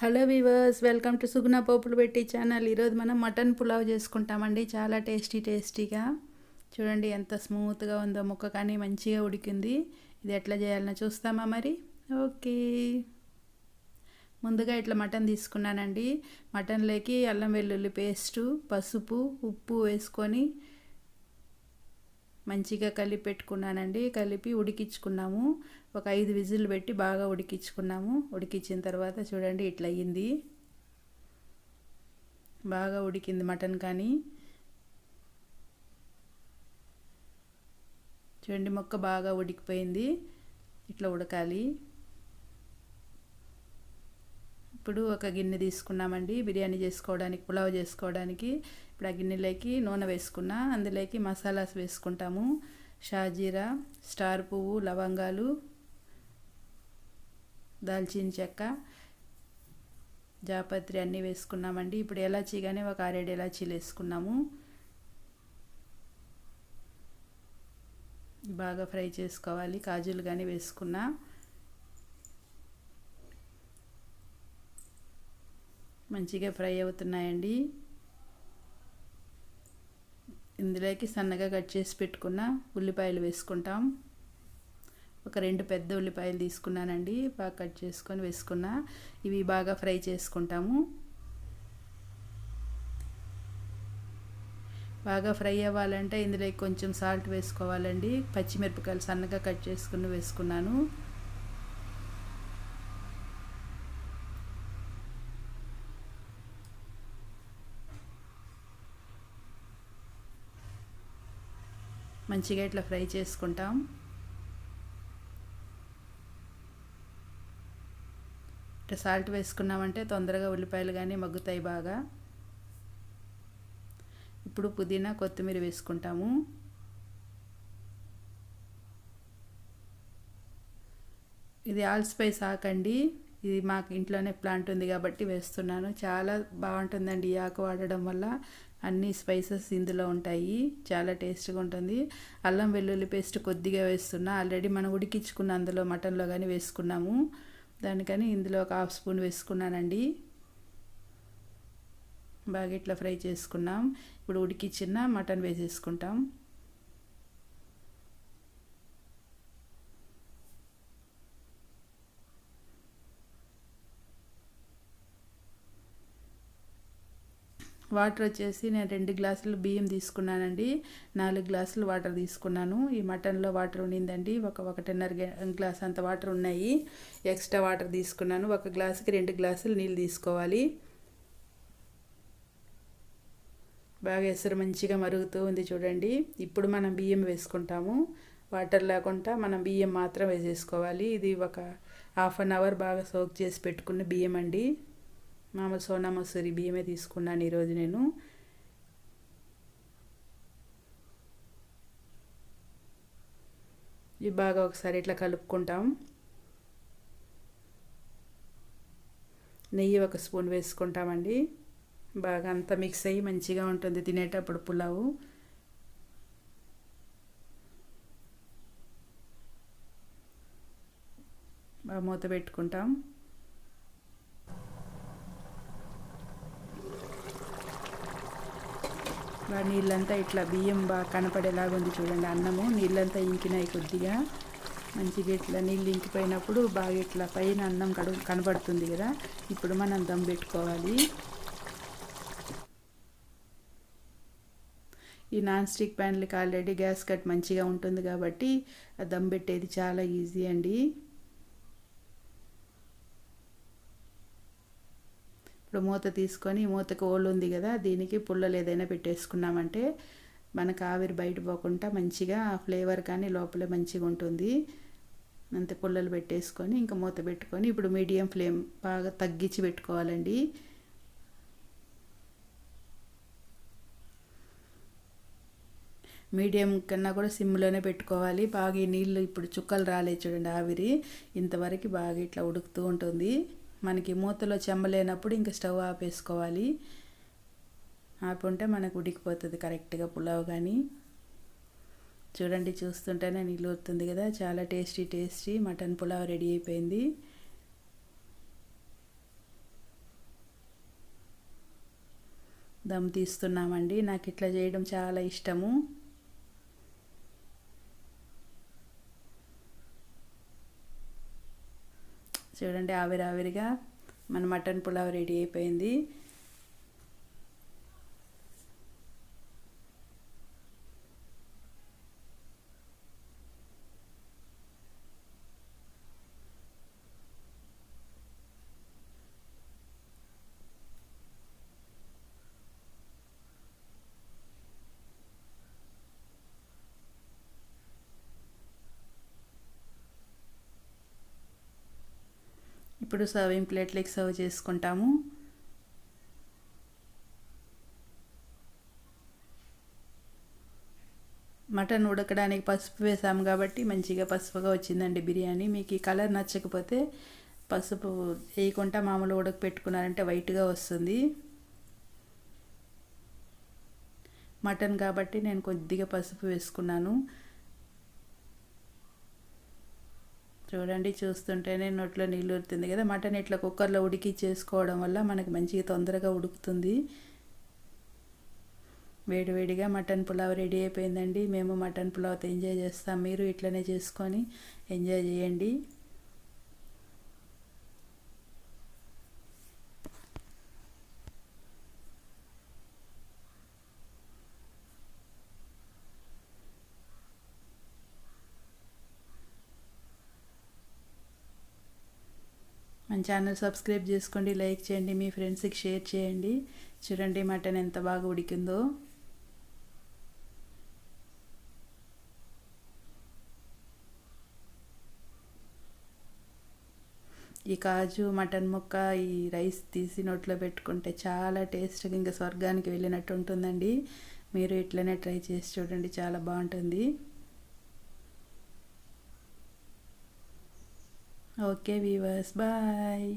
Hello viewers welcome to Suguna పోపులు పెట్టి channel. ఈరోజు మనం మటన్ పులావ్ చేసుకుంటామండి. చాలా టేస్టీ టేస్టీగా. చూడండి ఎంత స్మూత్గా ఉందో ముక్క కానీ మంచిగా ఉడికింది. ఇది ఎట్లా చేయాలనో చూస్తామా మరి? ఓకే. ముందుగా ఇట్లా మటన్ తీసుకున్నానండి. మటన్లోకి అల్లం వెల్లుల్లి పేస్టు పసుపు ఉప్పు వేసుకొని మంచిగా కలిపి పెట్టుకున్నానండి. కలిపి ఉడికించుకున్నాము. ఒక ఐదు విజిల్ పెట్టి బాగా ఉడికించుకున్నాము. ఉడికించిన తర్వాత చూడండి ఇట్లా అయ్యింది. బాగా ఉడికింది మటన్ కానీ. చూడండి మొక్క బాగా ఉడికిపోయింది. ఇట్లా ఉడకాలి. ఇప్పుడు ఒక గిన్నె తీసుకున్నామండి బిర్యానీ చేసుకోవడానికి పులావ్ చేసుకోవడానికి. ఇప్పుడు ఆ గిన్నెలోకి నూనె వేసుకున్నా అందులోకి మసాలాస్ వేసుకుంటాము. షాజీరా స్టార్ పువ్వు లవంగాలు దాల్చిన చెక్క జాపత్రి అన్నీ వేసుకున్నామండి. ఇప్పుడు ఎలాచీ కానీ ఒక ఆరేడు ఎలాచీలు వేసుకున్నాము. బాగా ఫ్రై చేసుకోవాలి కాజులు కానీ వేసుకున్నా. మంచిగా ఫ్రై అవుతున్నాయండి. ఇందులోకి సన్నగా కట్ చేసి పెట్టుకున్న ఉల్లిపాయలు వేసుకుంటాం. ఒక రెండు పెద్ద ఉల్లిపాయలు తీసుకున్నానండి. బాగా కట్ చేసుకొని వేసుకున్నా ఇవి బాగా ఫ్రై చేసుకుంటాము. బాగా ఫ్రై అవ్వాలంటే ఇందులోకి కొంచెం సాల్ట్ వేసుకోవాలండి. పచ్చిమిరపకాయలు సన్నగా కట్ చేసుకుని వేసుకున్నాను. మంచిగా ఇట్లా ఫ్రై చేసుకుంటాం. ఇట్లా సాల్ట్ వేసుకున్నామంటే తొందరగా ఉల్లిపాయలు కానీ మగ్గుతాయి బాగా. ఇప్పుడు పుదీనా కొత్తిమీర వేసుకుంటాము. ఇది ఆల్ స్పైస్ ఆకండి ఇది మాకు ఇంట్లోనే ప్లాంట్ ఉంది కాబట్టి వేస్తున్నాను. చాలా బాగుంటుందండి ఈ ఆకు వాడడం వల్ల. అన్ని స్పైసెస్ ఇందులో ఉంటాయి. చాలా టేస్ట్గా ఉంటుంది. అల్లం వెల్లుల్లి పేస్ట్ కొద్దిగా వేస్తున్నా. ఆల్రెడీ మనం ఉడికించుకున్న అందులో మటన్లో కానీ వేసుకున్నాము. దానికని ఇందులో ఒక హాఫ్ స్పూన్ వేసుకున్నానండి. బాగా ఇట్లా ఫ్రై చేసుకున్నాం. ఇప్పుడు ఉడికిచ్చిన మటన్ వేసేసుకుంటాం. వాటర్ వచ్చేసి నేను రెండు గ్లాసులు బియ్యం తీసుకున్నానండి. నాలుగు గ్లాసులు వాటర్ తీసుకున్నాను. ఈ మటన్లో వాటర్ ఉండిందండి. ఒక ఒకటిన్నర గ్లాస్ అంత వాటర్ ఉన్నాయి. ఎక్స్ట్రా వాటర్ తీసుకున్నాను. ఒక గ్లాసుకి రెండు గ్లాసులు నీళ్ళు తీసుకోవాలి. బాగా ఎసరు మంచిగా మరుగుతూ ఉంది చూడండి. ఇప్పుడు మనం బియ్యం వేసుకుంటాము. వాటర్ లేకుండా మనం బియ్యం మాత్రం వేసేసుకోవాలి. ఇది ఒక హాఫ్ అన్ అవర్ బాగా సోక్ చేసి పెట్టుకున్న బియ్యం అండి. మామూలు సోనా మసూరి బియ్యమే తీసుకున్నాను ఈరోజు నేను. ఇవి బాగా ఒకసారి ఇట్లా కలుపుకుంటాం. నెయ్యి ఒక స్పూన్ వేసుకుంటామండి. బాగా అంతా మిక్స్ అయ్యి మంచిగా ఉంటుంది తినేటప్పుడు పులావు. బాగా మూత పెట్టుకుంటాం. నీళ్ళంతా ఇట్లా బియ్యం బాగా కనపడేలాగా ఉంది చూడండి అన్నము. నీళ్ళంతా ఇంకినాయి కొద్దిగా. మంచిగా ఇట్లా నీళ్ళు ఇంకిపోయినప్పుడు బాగా ఇట్లా పైన అన్నం కడు కనబడుతుంది కదా. ఇప్పుడు మనం దమ్ పెట్టుకోవాలి. ఈ నాన్ స్టిక్ ప్యాన్లకి ఆల్రెడీ గ్యాస్ కట్ మంచిగా ఉంటుంది కాబట్టి దమ్ పెట్టేది చాలా ఈజీ అండి. ఇప్పుడు మూత తీసుకొని మూతకు ఓళ్ళు ఉంది కదా దీనికి పుల్లలు ఏదైనా పెట్టేసుకున్నామంటే మనకు ఆవిరి బయట పోకుండా మంచిగా ఫ్లేవర్ కానీ లోపల మంచిగా ఉంటుంది. అంతే పుల్లలు పెట్టేసుకొని ఇంకా మూత పెట్టుకొని ఇప్పుడు మీడియం ఫ్లేమ్ బాగా తగ్గించి పెట్టుకోవాలండి. మీడియం కన్నా కూడా సిమ్లోనే పెట్టుకోవాలి. బాగా ఈ నీళ్ళు ఇప్పుడు చుక్కలు రాలే చూడండి ఆవిరి. ఇంతవరకు బాగా ఇట్లా ఉడుకుతూ ఉంటుంది. మనకి మూతలో చెమ్మలేనప్పుడు ఇంకా స్టవ్ ఆపేసుకోవాలి. ఆపుంటే మనకు ఉడికిపోతుంది కరెక్ట్గా పులావ్ కానీ. చూడండి చూస్తుంటేనే నీళ్ళు వస్తుంది కదా చాలా tasty tasty mutton pulao ready అయిపోయింది. దమ్ తీస్తున్నామండి. నాకు ఇట్లా చేయడం చాలా ఇష్టము. చూడండి ఆవిరావిరిగా మన మటన్ పులావ్ రెడీ అయిపోయింది. ఇప్పుడు సర్వింగ్ ప్లేట్లకి సర్వ్ చేసుకుంటాము. మటన్ ఉడకడానికి పసుపు వేసాము కాబట్టి మంచిగా పసుపుగా వచ్చిందండి బిర్యానీ. మీకు ఈ కలర్ నచ్చకపోతే పసుపు వేయకుండా మామూలు ఉడక పెట్టుకున్నారంటే వైట్గా వస్తుంది. మటన్ కాబట్టి నేను కొద్దిగా పసుపు వేసుకున్నాను. చూడండి చూస్తుంటేనే నోట్లో నీళ్ళు ఊరుతుంది కదా. మటన్ ఇట్లా కుక్కర్లో ఉడికి చేసుకోవడం వల్ల మనకి మంచిగా తొందరగా ఉడుకుతుంది. వేడివేడిగా మటన్ పులావ్ రెడీ అయిపోయిందండి. మేము మటన్ పులావ్తో ఎంజాయ్ చేస్తాం. మీరు ఇట్లనే చేసుకొని ఎంజాయ్ చేయండి. ఛానల్ సబ్స్క్రైబ్ చేసుకోండి లైక్ చేయండి మీ ఫ్రెండ్స్కి షేర్ చేయండి. చూడండి మటన్ ఎంత బాగా ఉడికిందో. ఈ కాజు మటన్ ముక్క ఈ రైస్ తీసి నోట్లో పెట్టుకుంటే చాలా టేస్ట్గా ఇంకా స్వర్గానికి వెళ్ళినట్టు ఉంటుందండి. మీరు ఇట్లనే ట్రై చేసి చూడండి చాలా బాగుంటుంది. Okay weavers bye